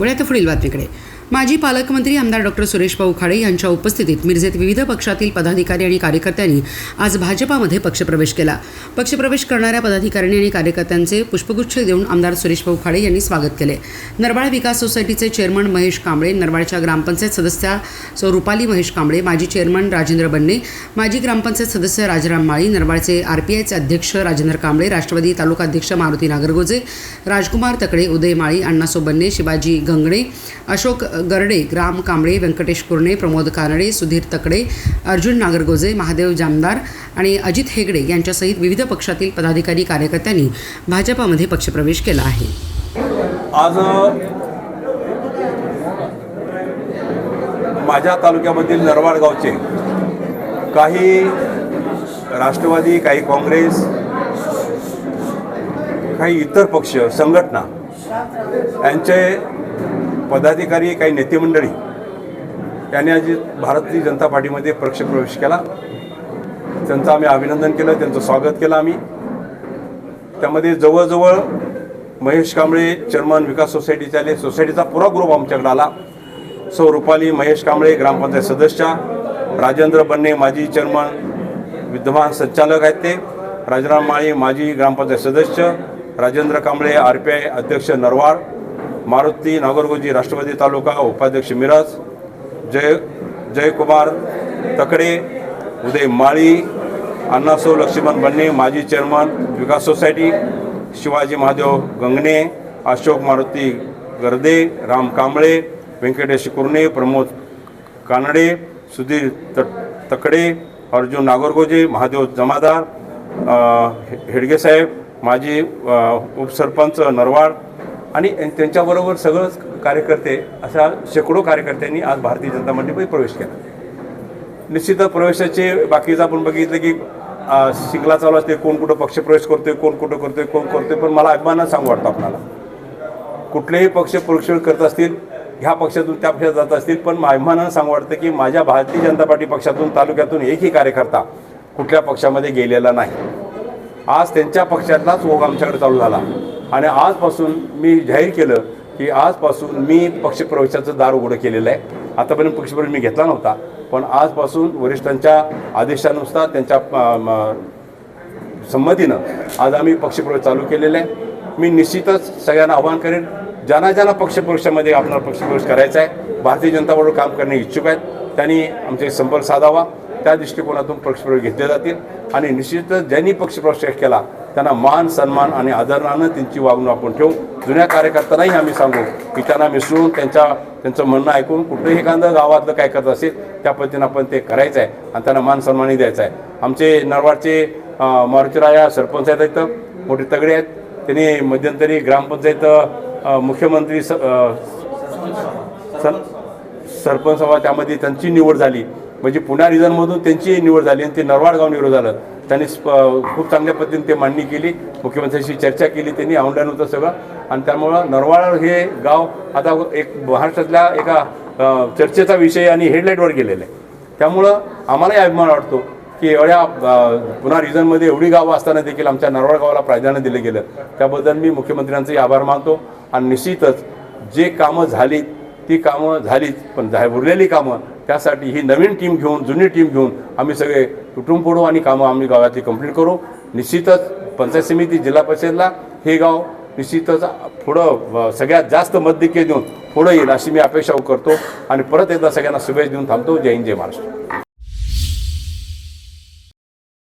वळ्यात पुढील बातमीकडे माजी पालकमंत्री आमदार डॉक्टर सुरेश भाऊ खाडे यांच्या उपस्थितीत मिरजेत विविध पक्षातील पदाधिकारी आणि कार्यकर्त्यांनी आज भाजपामध्ये पक्षप्रवेश केला. पक्षप्रवेश करणाऱ्या पदाधिकाऱ्यांनी आणि कार्यकर्त्यांचे पुष्पगुच्छ देऊन आमदार सुरेश भाऊ खाडे यांनी स्वागत केले. नरवाळ विकास सोसायटीचे चेअरमन महेश कांबळे नरवाळच्या ग्रामपंचायत सदस्या सौ रुपाली महेश कांबळे माजी चेअरमन राजेंद्र बन्ने माजी ग्रामपंचायत सदस्य राजाराम माळी नरवाळचे आरपीआयचे अध्यक्ष राजेंद्र कांबळे राष्ट्रवादी तालुका अध्यक्ष मारुती नागरगोजे राजकुमार तकडे उदय माळी अण्णासो बन्ने शिवाजी गंगणे अशोक गरडे ग्राम कांबळे व्यंकटेश कुर्णे प्रमोद कानडे सुधीर तकडे अर्जुन नागरगोजे महादेव जामदार आणि अजित हेगडे यांच्यासहित विविध पक्षातील पदाधिकारी कार्यकर्त्यांनी भाजपामध्ये पक्षप्रवेश केला आहे. आज माझ्या तालुक्यामधील नरवाड गावचे काही राष्ट्रवादी काही काँग्रेस काही इतर पक्ष संघटना यांचे पदाधिकारी काही नेते मंडळी आज भारतीय जनता पार्टीमध्ये पक्षप्रवेश केला. त्यांचं आम्ही अभिनंदन केलं त्यांचं स्वागत केलं आम्ही. त्यामध्ये जवळजवळ महेश कांबळे चेअरमन विकास सोसायटीचे आले. सोसायटीचा पुरा ग्रुप आमच्याकडे आला. सौ रुपाली महेश कांबळे ग्रामपंचायत सदस्य राजेंद्र बन्ने माजी चेअरमन विद्यमान संचालक आहेत ते. राजाराम माळी माजी ग्रामपंचायत सदस्य Rajendra Kamble R P I अध्यक्ष नरवाड मारुती नागरगोजी राष्ट्रवादी तालुका उपाध्यक्ष मिराज जय जयकुमार तकडे उदय माळी अण्णासो लक्ष्मण बन्ने माजी चेअरमन विकास सोसायटी शिवाजी महादेव गंगणे अशोक मारुती गर्दे राम कांबळे व्यंकटेश कुर्णे प्रमोद कानडे सुधीर त तकडे अर्जुन नागरगोजे महादेव जमादार हेडगेसाहेब हेडगे साहेब माजी उपसरपंच नरवाड आणि त्यांच्याबरोबर सगळंच कार्यकर्ते अशा शेकडो कार्यकर्त्यांनी आज भारतीय जनता पार्टीमध्ये प्रवेश केला. निश्चितच प्रवेशाचे बाकीचं आपण बघितलं की शिंगला चालू असते कोण कुठं पक्षप्रवेश करतोय कोण कुठं करतोय कोण करतोय पण मला अभिमानानं सांगू वाटतं आपल्याला. कुठलेही पक्ष प्रवेश करत असतील ह्या पक्षातून त्या पक्षात जात असतील पण अभिमानानं सांगू वाटतं की माझ्या भारतीय जनता पार्टी पक्षातून तालुक्यातून एकही कार्यकर्ता कुठल्या पक्षामध्ये गेलेला नाही. आज त्यांच्या पक्षातलाच ओघ आमच्याकडे चालू झाला. आणि आजपासून मी जाहीर केलं की आजपासून मी पक्षप्रवेशाचं दार उघडं केलेलं आहे. आतापर्यंत पक्षप्रवेश मी घेतला नव्हता पण आजपासून वरिष्ठांच्या आदेशानुसार त्यांच्या म, संमतीनं आज आम्ही पक्षप्रवेश चालू केलेला आहे. मी निश्चितच सगळ्यांना आवाहन करेन ज्यांना ज्यांना पक्षप्रवेशामध्ये आपल्याला पक्षप्रवेश करायचा आहे भारतीय जनता बरोबर काम करणे इच्छुक आहेत त्यांनी आमचे संपर्क साधावा. त्या दृष्टिकोनातून पक्षप्रवेश घेतले जातील आणि निश्चितच ज्यांनी पक्षप्रवेश केला त्यांना मान सन्मान आणि आदरानं त्यांची वागणूक आपण ठेवू. जुन्या कार्यकर्त्यांनाही आम्ही सांगू की त्यांना मिसळून त्यांच्या त्यांचं म्हणणं ऐकून कुठलंही एखादं गावातलं काय करत असेल त्या पद्धतीनं आपण ते करायचं आहे आणि त्यांना मान सन्मानही द्यायचा आहे आमचे नरवाडचे मारुतीराया सरपंच आहेत इथं मोठे तगडे आहेत. त्यांनी मध्यंतरी ग्रामपंचायत मुख्यमंत्री स सर सरपंच सभा त्यामध्ये त्यांची निवड झाली. म्हणजे पुण्या रिजनमधून त्यांची निवड झाली आणि ते नरवाड गाव निवड झालं त्यांनी स्प- खूप चांगल्या पद्धतीने ते मांडणी केली. मुख्यमंत्र्यांशी चर्चा केली त्यांनी औंढ्यान होतं सगळं. आणि त्यामुळं नरवाळ हे गाव आता एक महाराष्ट्रातल्या एका चर्चेचा विषय आणि हेडलाईटवर गेलेलं आहे. त्यामुळं आम्हालाही अभिमान वाटतो की एवढ्या पुन्हा रिजनमध्ये एवढी गावं असताना देखील आमच्या नरवाळ गावाला प्राधान्य दिलं गेलं. त्याबद्दल मी मुख्यमंत्र्यांचेही आभार मानतो आणि निश्चितच जे कामं झाली ती कामं झालीच पण झा उरलेली कामं त्यासाठी ही नवीन टीम घेऊन जुनी टीम घेऊन आम्ही सगळे तुटून पडू आणि कामं आम्ही गावातली कंप्लीट करू. निश्चितच पंचायत समिती जिल्हा परिषदला हे गाव निश्चितच पुढं सगळ्यात जास्त मतदिके देऊन पुढं येईल अशी मी अपेक्षा करतो. आणि परत एकदा सगळ्यांना शुभेच्छा देऊन थांबतो. जय हिंद जय महाराष्ट्र.